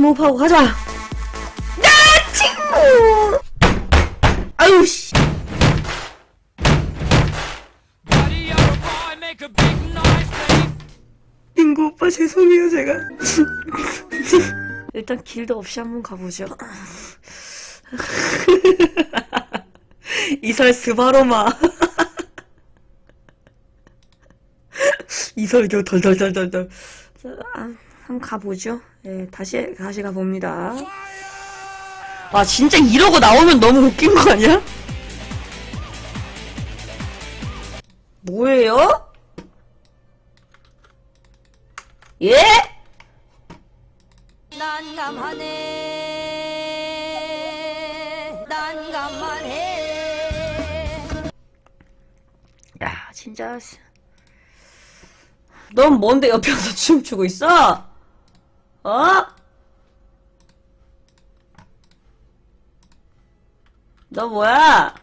심호흡하고 가자. 야, 친구! 아유, 씨. 빙구 오빠 죄송해요, 제가. 일단 길도 없이 한번 가보죠. 이설 스바로마. 이설교 덜덜덜덜덜. 자, 아, 한번 가보죠. 예, 다시, 다시 가봅니다. 아, 진짜 이러고 나오면 너무 웃긴 거 아니야? 뭐예요? 예? 난감하네 난감하네 야, 진짜. 넌 뭔데 옆에 와서 춤추고 있어? 어? 너 뭐야?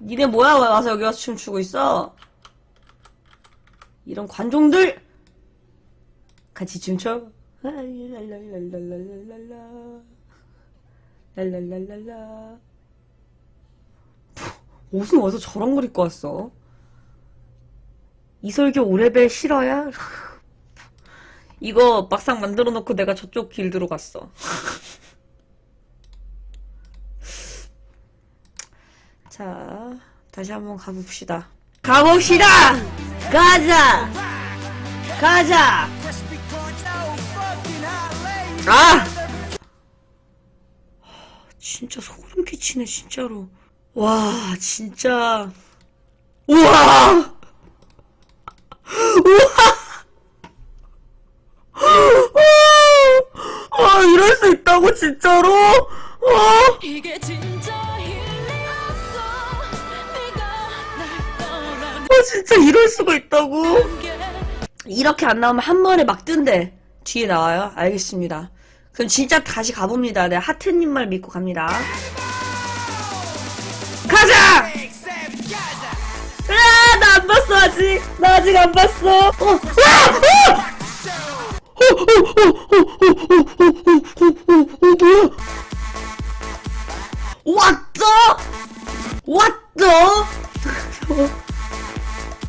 니네 뭐야? 왜 와서 여기 와서 춤추고 있어? 이런 관종들! 같이 춤춰. 랄랄랄랄랄랄랄라. 랄랄랄랄라. 옷은 어디서 저런 걸 입고 왔어? 이설교 오레벨 싫어야? 이거 막상 만들어 놓고 내가 저쪽 길 들어갔어. 자, 다시 한번 가봅시다. 가봅시다! 가자! 가자! 아! 진짜 소름 끼치네, 진짜로. 와, 진짜. 우와! 아, 이럴 수 있다고, 진짜로? 아, 이게 진짜 일리였어 네가 날 떠난 아, 진짜 이럴 수가 있다고? 게 이렇게 안 나오면 한 번에 막 뜬대. 뒤에 나와요? 알겠습니다. 그럼 진짜 다시 가봅니다. 네, 하트님 말 믿고 갑니다. 가자! 아, 나 안 봤어, 아직. 나 아직 안 봤어. 어, 와! 어! 어, 어, 어, 뭐야? 왔어? 왔어?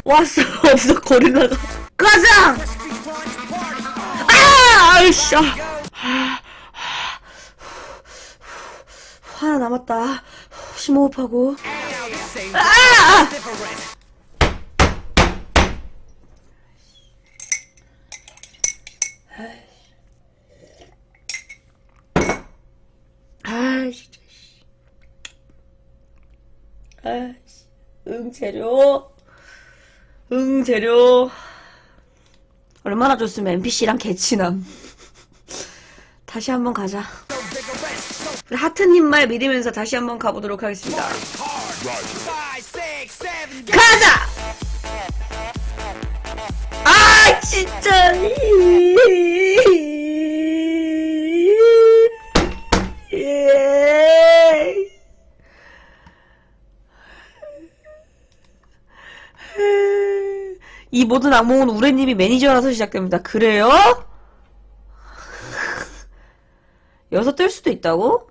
왔어, 없어, 고릴라가. 가자! 아! 아이씨. 아. 하나 남았다. 심호흡하고. 아! 아! 아, 씨. 응, 재료. 응, 재료. 얼마나 좋으면 NPC랑 개친함. 다시 한번 가자. 하트님 말 믿으면서 다시 한번 가보도록 하겠습니다. 가자! 아, 진짜. 예. 이 모든 악몽은 우레님이 매니저라서 시작됩니다. 그래요? 여기서 뜰 수도 있다고?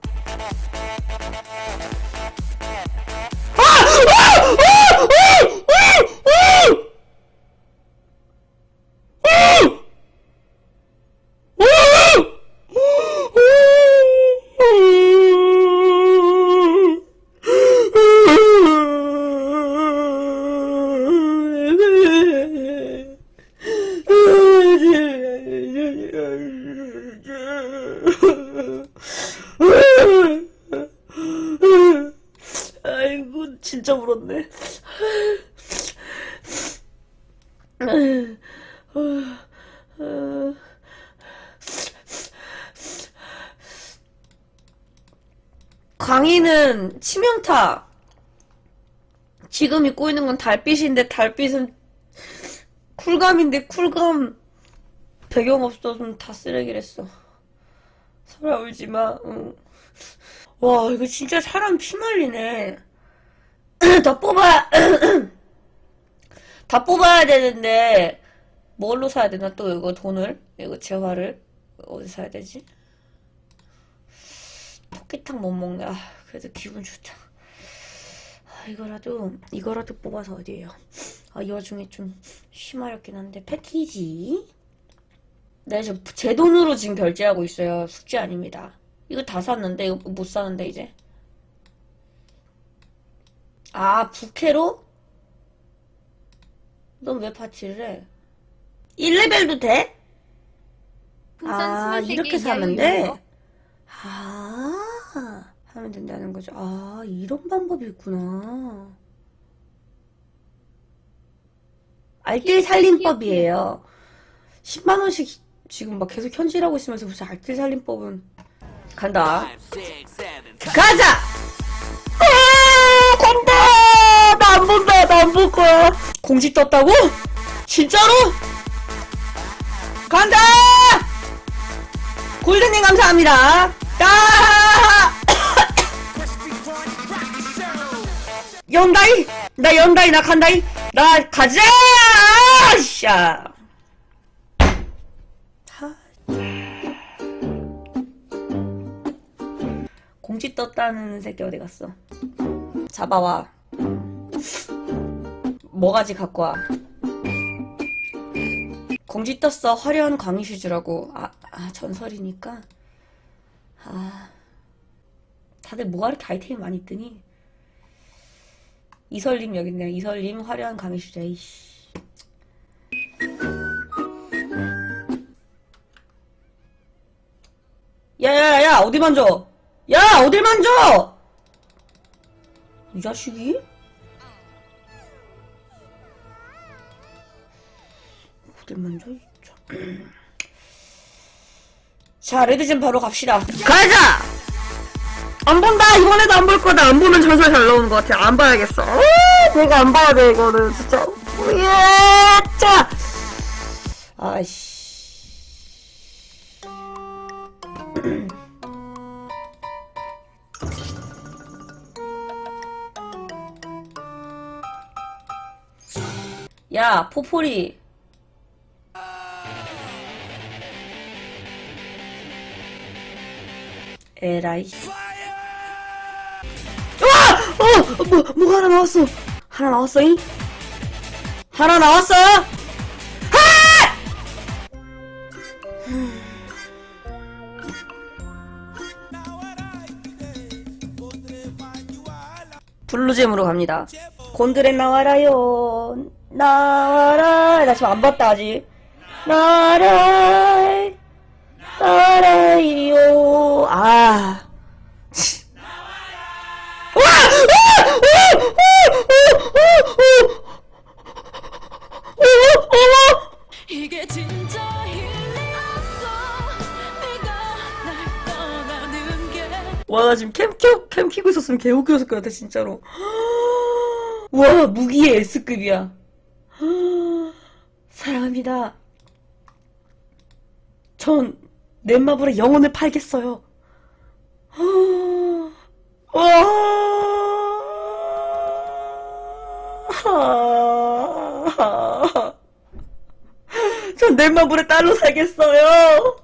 광희는 치명타. 지금 입고 있는 건 달빛인데 달빛은 쿨감인데 쿨감 배경 없어서 다 쓰레기랬어. 설아 울지 마. 응. 와 이거 진짜 사람 피 말리네. 더 뽑아 다 뽑아야 되는데 뭘로 사야 되나 또 이거 돈을 이거 재화를 어디 사야 되지? 사기탕 못 먹네. 아, 그래도 기분 좋다. 아, 이거라도 이거라도 뽑아서 어디에요? 아, 이 와중에 좀 심하였긴 한데 패키지. 네, 저 제 돈으로 지금 결제하고 있어요. 숙제 아닙니다. 이거 다 샀는데 이거 못 사는데 이제. 아, 부캐로? 넌 왜 파티를 해? 1레벨도 돼? 아, 이렇게 사면 돼? 아, 하면 된다는 거죠. 아, 이런 방법이 있구나. 알뜰 살림법이에요. 10만원씩 지금 막 계속 현질하고 있으면서 무슨 알뜰 살림법은. 간다. 가자! 공지 떴다고? 진짜로? 간다! 골든님 감사합니다. 아! 연다이! 나 연다이, 나 간다이! 나 가자! 샤! 하. 공지 떴다는 새끼 어디 갔어? 잡아와. 뭐가지 갖고 와. 공지 떴어. 화려한 광희 슈즈라고. 아, 아, 전설이니까. 아. 다들 뭐가 이렇게 아이템이 많이 뜨니? 이설님 여기 있네요. 이설님 화려한 광희 슈즈. 에이씨. 야야야 어디 만져? 야 어딜 만져? 이 자식이? 어딜 만져? 이 자- 자 레드젠 바로 갑시다. 가자. 안 본다 이번에도 안 볼 거다. 안 보면 전설 잘 나오는 것 같아. 안 봐야겠어. 아, 내가 안 봐야 돼 이거는 진짜. 예, 자. 아이씨. 야, 포포리. 에라이. 와! 어! 뭐, 뭐가 하나 나왔어. 하나 나왔어잉? 하나 나왔어! 아! 블루잼으로 갑니다. 곤드레 나와라요. 나와라. 나 지금 안 봤다, 아직. 나와라. 나와라요. 아. 와! 이게 진짜 와, 나 지금 캠, 캠, 캠 키고 있었으면 개 웃겼을 것 같아, 진짜로. 와, 무기의 S급이야. 사랑합니다. 전, 넷마블의 영혼을 팔겠어요. 와. 전 넷마블의 딸로 살겠어요.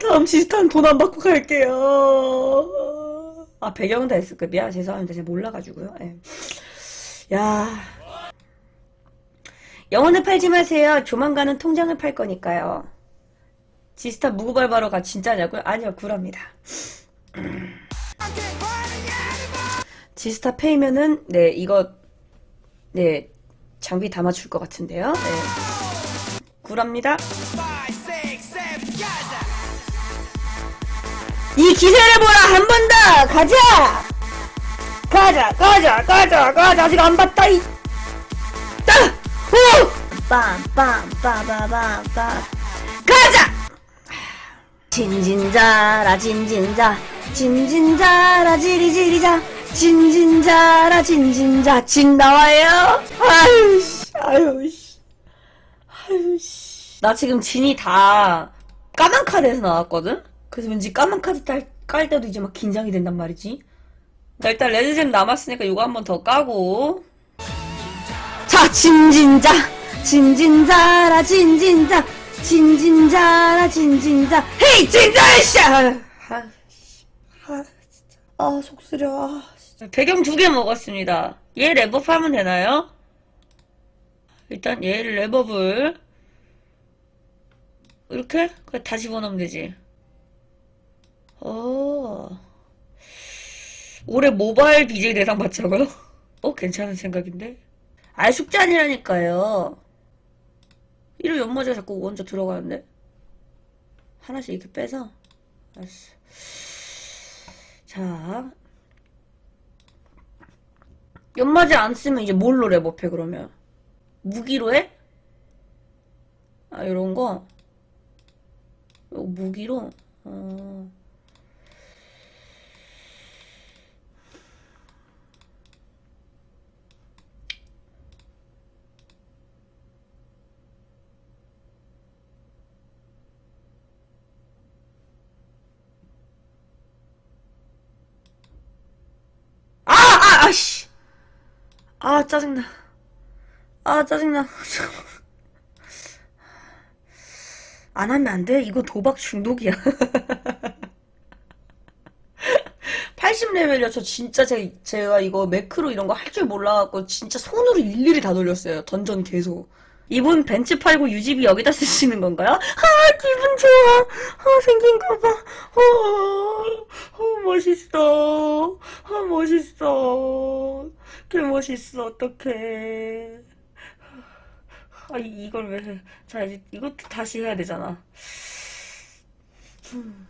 다음 시스탄 돈 안 받고 갈게요. 아, 배경은 다 S급이야? 죄송합니다. 제가 몰라가지고요. 예. 야. 영혼을 팔지 마세요. 조만간은 통장을 팔 거니까요. 지스타 무구발바로 가 진짜냐고요? 아니요, 구랍니다. 지스타 페이면은, 네, 이거, 네, 장비 다 맞출 것 같은데요. 네. 구랍니다. 이 기세를 보라 한 번 더 가자 가자 가자 가자 가자 아직 안 봤다 이 따! 오! 빰빰빰빰빰빰 가자 진진자라 진진자 진진자라 지리지리자 진진자라 진진자 진 나와요 아유씨 아유씨 아유씨 나 지금 진이 다 까만 카드에서 나왔거든? 그래서 왠지 까만 카드 딸, 깔 때도 이제 막 긴장이 된단 말이지. 나 일단 레드잼 남았으니까 이거 한번 더 까고. 자, 진진자! 진진자라, 진진자! 진진자라, 진진자! 헤이, 진자이씨! 아, 아, 아, 진짜. 아, 속 쓰려. 아. 배경 두 개 먹었습니다. 얘 랩업 하면 되나요? 일단 얘를 랩업을 이렇게? 그래, 다 집어넣으면 되지. 어. 올해 모바일 BJ 대상 받자고요? 어, 괜찮은 생각인데? 아, 숙제 아니라니까요. 이런 연마제가 자꾸 먼저 들어가는데? 하나씩 이렇게 빼서. 알았어. 자. 연마제 안 쓰면 이제 뭘로 랩업해, 그러면? 무기로 해? 아, 요런 거? 요 무기로? 어. 아, 아, 아씨. 아, 짜증나. 아, 짜증나. 안 하면 안 돼? 이거 도박 중독이야. 80레벨이요. 저 진짜 제, 제가 이거 매크로 이런 거 할 줄 몰라갖고 진짜 손으로 일일이 다 돌렸어요. 던전 계속. 이분 벤츠 팔고 유지비 여기다 쓰시는 건가요? 아, 기분 좋아. 아, 생긴 거 봐. 어, 어, 멋있어. 아, 멋있어. 개 멋있어. 어떡해. 아, 이- 이걸 왜 해. 자, 이것도 다시 해야 되잖아. 음.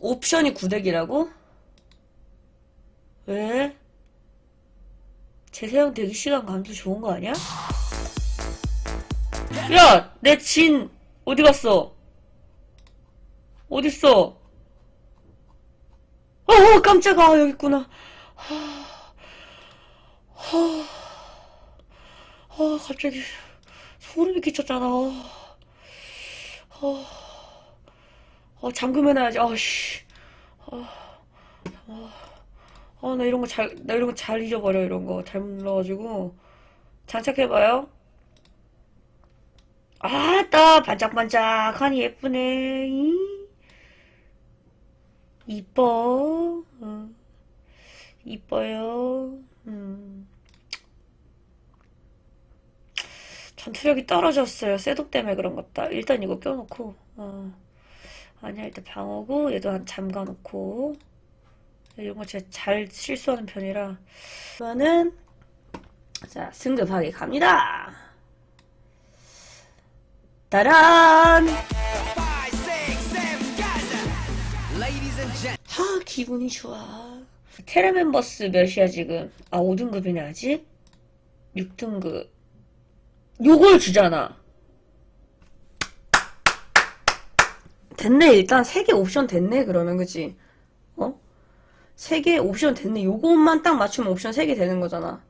옵션이 구덱이라고? 왜? 재사용 대기 시간 감소 좋은 거 아니야? 야! 내 진 어디 갔어? 어딨어? 어, 깜짝아, 여기 있구나. 아, 갑자기 소름이 끼쳤잖아. 어, 어, 잠금해놔야지. 아, 씨. 아, 아, 나 이런 거 잘, 나 이런 거 잘 잊어버려, 이런 거. 잘못 눌러가지고. 장착해봐요. 아따, 반짝반짝하니 예쁘네. 이. 이뻐. 어. 이뻐요. 음. 전투력이 떨어졌어요. 셋업 때문에 그런 것 같다. 일단 이거 껴놓고, 어. 아니야, 일단 방어고, 얘도 한 잠가놓고. 이런 거 제가 잘 실수하는 편이라. 그러면은, 자, 승급하게 갑니다. 따란! 하, 기분이 좋아. 테라 멤버스 몇이야, 지금? 아, 5등급이네, 아직? 6등급. 요걸 주잖아. 됐네, 일단 3개 옵션 됐네, 그러면, 그치? 어? 3개 옵션 됐네. 요것만 딱 맞추면 옵션 3개 되는 거잖아.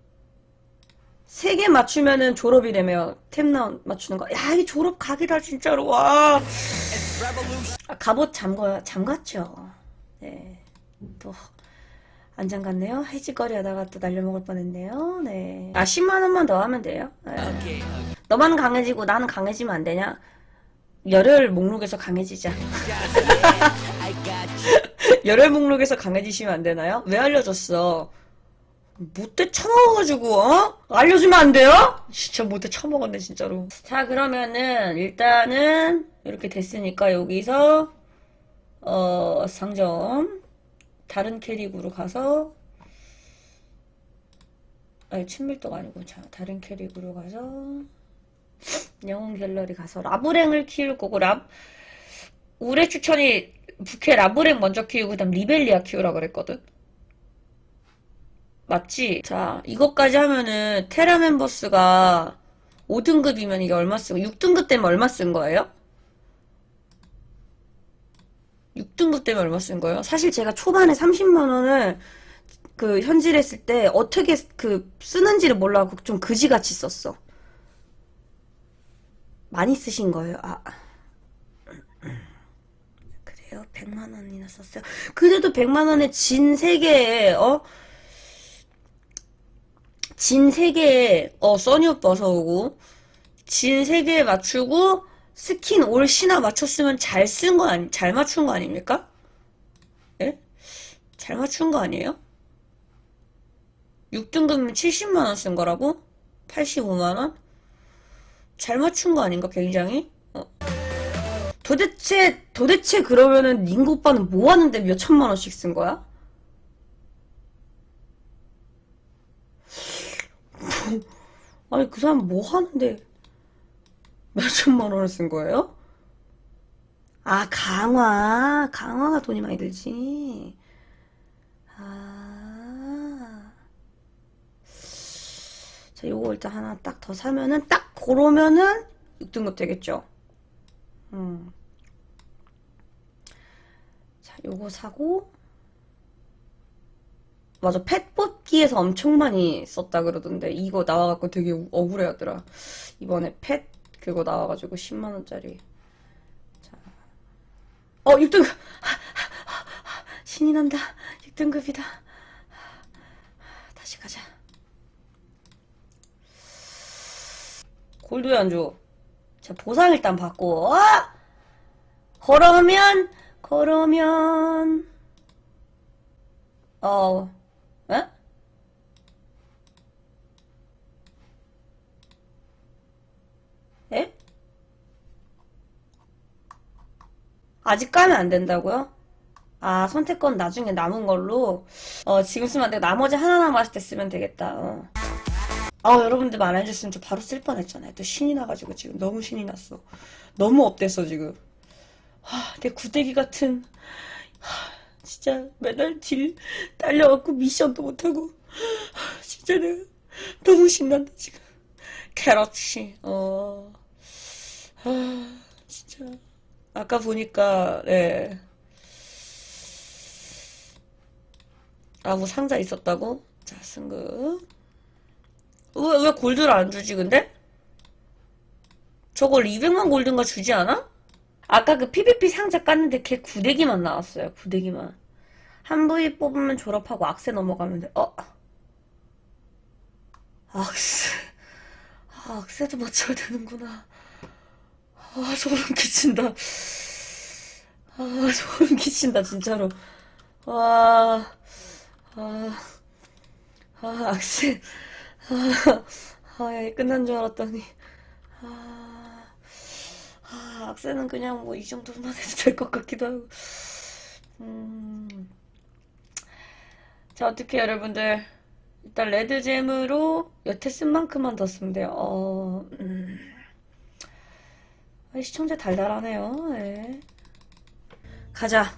3개 맞추면은 졸업이래며, 템 나온, 맞추는 거. 야, 이 졸업 각이다, 진짜로, 와. 아, 갑옷 잠궈, 잠갔죠. 네. 또, 안 잠갔네요. 해지거리 하다가 또 날려먹을 뻔했네요. 네. 아, 10만원만 더 하면 돼요. 네. 너만 강해지고 나는 강해지면 안 되냐? 열혈 목록에서 강해지자. 열혈 목록에서 강해지시면 안 되나요? 왜 알려줬어? 못돼 처먹어가지고, 어? 알려주면 안 돼요? 진짜 못돼 처먹었네, 진짜로. 자, 그러면은, 일단은, 이렇게 됐으니까, 여기서, 어, 상점. 다른 캐릭으로 가서, 아니, 친밀도가 아니고, 자, 다른 캐릭으로 가서, 영웅 갤러리 가서 라브랭을 키울 거고, 라, 올해 추천이 부캐 라브랭 먼저 키우고, 그 다음 리벨리아 키우라 그랬거든? 맞지? 자, 이것까지 하면은 테라 멤버스가 5등급이면 이게 얼마 쓰고 6등급 되면 얼마 쓴 거예요? 6등급 되면 얼마 쓴 거예요? 사실 제가 초반에 30만 원을 그 현질했을 때 어떻게 그 쓰는지를 몰라고 좀 그지같이 썼어. 많이 쓰신 거예요. 아. 그래요? 100만 원이나 썼어요. 그래도 100만 원에 진 3개에 어? 진 3개에 어 써니 오빠 서오고 진 3개에 맞추고 스킨 올 신화 맞췄으면 잘 쓴 거 아니 잘 맞춘 거 아닙니까? 예? 잘 맞춘 거 아니에요? 6등급이면 70만 원 쓴 거라고? 85만 원? 잘 맞춘 거 아닌가, 굉장히? 어. 도대체, 도대체 그러면은 닝구 오빠는 뭐 하는데 몇 천만 원씩 쓴 거야? 아니, 그 사람 뭐 하는데 몇 천만 원을 쓴 거예요? 아, 강화. 강화가 돈이 많이 들지. 아. 자, 요거 일단 하나 딱 더 사면은, 딱 고르면은 6등급 되겠죠? 음. 자, 요거 사고. 맞아, 펫 뽑기에서 엄청 많이 썼다 그러던데, 이거 나와갖고 되게 우- 억울해 하더라. 이번에 펫 그거 나와가지고 10만원짜리. 어, 6등급! 신이 난다. 6등급이다. 다시 가자. 골드 안 줘. 자, 보상 일단 받고. 아! 걸으면, 걸으면, 어, 에? 에? 아직 까면 안 된다고요? 아, 선택권 나중에 남은 걸로? 어, 지금 쓰면 안 되고, 나머지 하나 남았을 때 쓰면 되겠다, 어. 아, 여러분들 말 안 해줬으면 저 바로 쓸 뻔했잖아요. 또 신이 나가지고 지금 너무 신이 났어. 너무 업됐어, 지금. 하, 내 구데기 같은, 하, 진짜 맨날 딜 딸려갖고 미션도 못하고, 하, 진짜 내가 너무 신난다, 지금. 캐럿이, 어, 아, 진짜. 아까 보니까, 네. 아, 뭐 상자 있었다고? 자, 승급. 왜, 왜 골드를 안 주지, 근데? 저걸 200만 골드인가 주지 않아? 아까 그 PVP 상자 깠는데 걔 구데기만 나왔어요, 구데기만. 한 부위 뽑으면 졸업하고 악세 넘어가면 돼. 어. 악세. 아, 악세도 맞춰야 되는구나. 아, 소름 끼친다. 아, 소름 끼친다, 진짜로. 와, 아, 아, 악세. 아, 아, 야, 끝난 줄 알았더니. 아, 아, 악세는 그냥 뭐 이 정도만 해도 될 것 같기도 하고. 음. 자, 어떻게 여러분들. 일단 레드잼으로 여태 쓴 만큼만 더 쓰면 돼요. 어, 음. 아, 시청자 달달하네요. 네. 가자.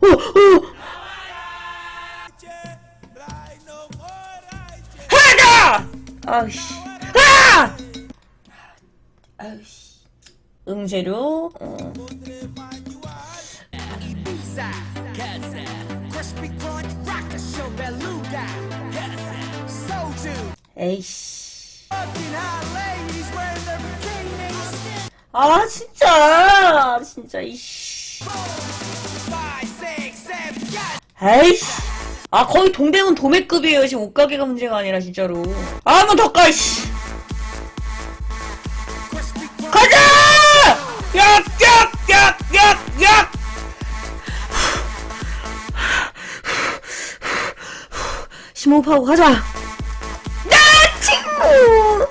오. 하나. 아우씨. 아. 아우씨. 응제료. 어. Crispy 에이씨. 아 진짜 진짜 이씨. 에이씨. 아 거의 동대문 도매급이에요 지금 옷가게가 문제가 아니라 진짜로. 아무 더 가. 씨. crispy crunch. 가자! 약, 심호흡하고 가자! 나 친구!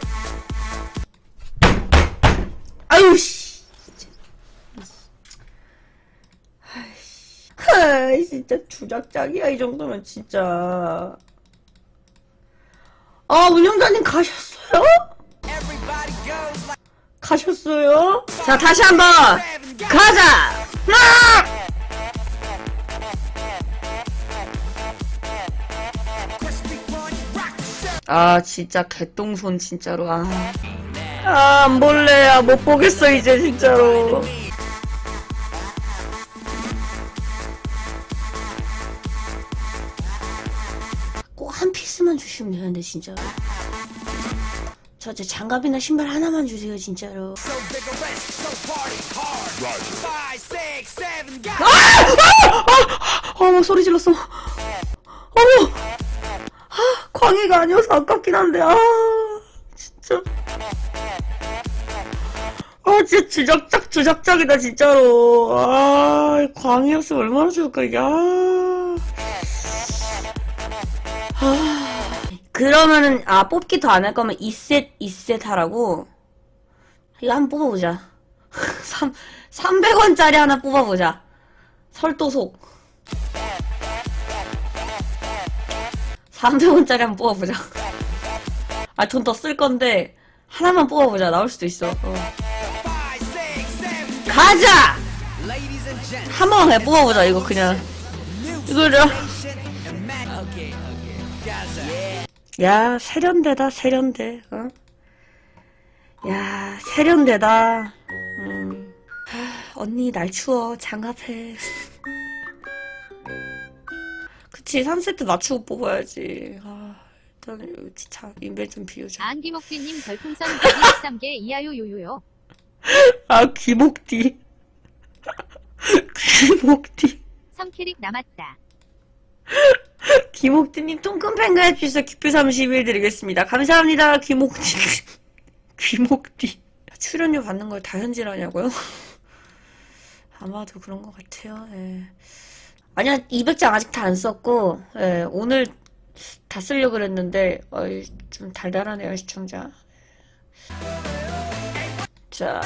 아유, 씨. 아이, 진짜 주작작이야, 이 정도면 진짜. 아, 운영자님 가셨어요? 가셨어요? 자, 다시 한 번! seven, got 가자! 아, 진짜 개똥손, 진짜로. 아. 아, 안 볼래. 아, 못 보겠어, 이제, 진짜로. 꼭 한 피스만 주시면 되는데, 진짜로. 저, 제 장갑이나 신발 하나만 주세요, 진짜로. Six, seven, got 어머, 소리 질렀어. 어머! 아, 광희가 아니어서 아깝긴 한데, 아, 진짜. 아, 진짜 주작작, 주작작이다, 진짜로. 아, 광이었으면 얼마나 좋을까, 이게. 아. 아. 그러면은, 아, 뽑기 더 안 할 거면 2셋, 2셋 하라고? 이거 한번 뽑아보자. 3, 300원짜리 하나 뽑아보자. 설도속. 300원짜리 한번 뽑아보자. 아, 돈 더 쓸 건데, 하나만 뽑아보자. 나올 수도 있어. 어. 가자! 한 번만 그냥 뽑아보자, 이거 그냥. 이거를. 야, 세련되다, 세련돼. 어? 야, 세련되다. 음. 하, 언니, 날 추워. 장갑해. 그치, 3세트 맞추고 뽑아야지. 아, 일단, 차, 인벤 좀 비우자. 안기목비님 별풍선 123개 이하요 요요요. 아, 귀목뒤. 귀목뒤. 3캐릭 남았다. 귀목띠님 통큰 팬가 해주셔서 기표 31 드리겠습니다. 감사합니다, 귀목띠. 귀목띠. 출연료 받는 걸 다 현질하냐고요? 아마도 그런 것 같아요. 예. 아니야, 200장 아직 다 안 썼고, 예, 오늘 다 쓰려고 그랬는데, 어이, 좀 달달하네요, 시청자. 자,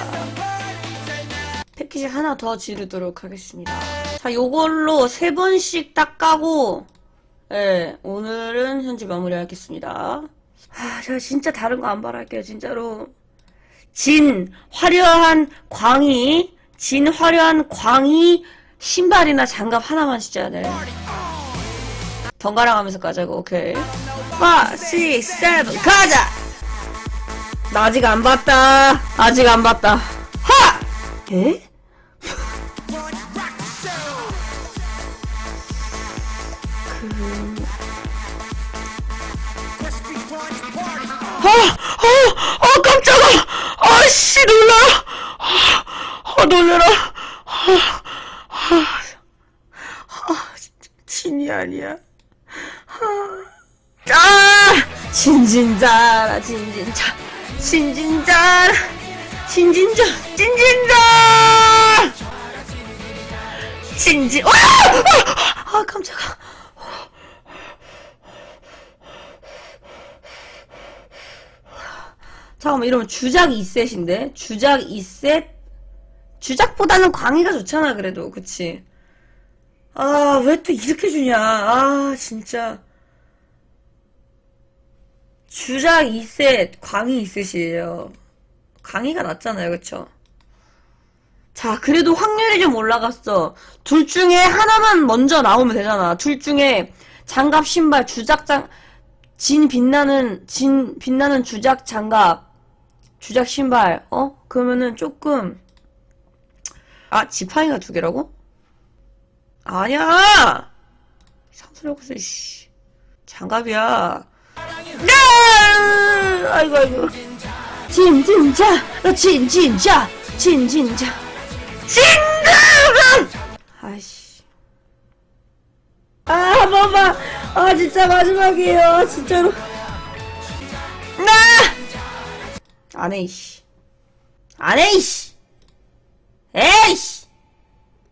패키지 하나 더 지르도록 하겠습니다. 자, 요걸로 세 번씩 딱 까고, 예, 오늘은 현재 마무리하겠습니다. 아, 제가 진짜 다른 거 안 바랄게요, 진짜로. 진, 화려한 광희, 진, 화려한 광희, 신발이나 장갑 하나만 진짜, 네. 번갈아 가면서 가자고, 오케이. 5, 6, 7, 가자! 나 아직 안 봤다. 아직 안 봤다. 하! 에? 아, 아, 아, 깜짝아! 아씨, 놀라! 아, 아, 놀래라! 아, 아, 아, 진짜, 진이 아니야. 아, 아! 진진자라, 진진자, 진진자라, 진진자, 진진자! 진진, 와! 아, 아, 깜짝아. 잠깐만 이러면 주작 2셋인데 주작 2셋 주작보다는 광희가 좋잖아 그래도. 그치? 아 왜 또 이렇게 주냐? 아 진짜. 주작 2셋 광희 2셋이에요. 광희가 낫잖아요 그쵸? 자 그래도 확률이 좀 올라갔어. 둘 중에 하나만 먼저 나오면 되잖아. 둘 중에 장갑 신발 주작장 진 빛나는 진 빛나는 주작 장갑 주작 신발 어? 그러면은 조금 아 지팡이가 두 개라고 아니야 있어 씨 장갑이야 네 아이고 아이고 진진자 나 진진자 진진자 진가방 아이씨 아, 한 번만. 아, 진짜 마지막이에요. 진짜로. 나! 안 해, 이씨. 안 해, 이씨. 에이씨!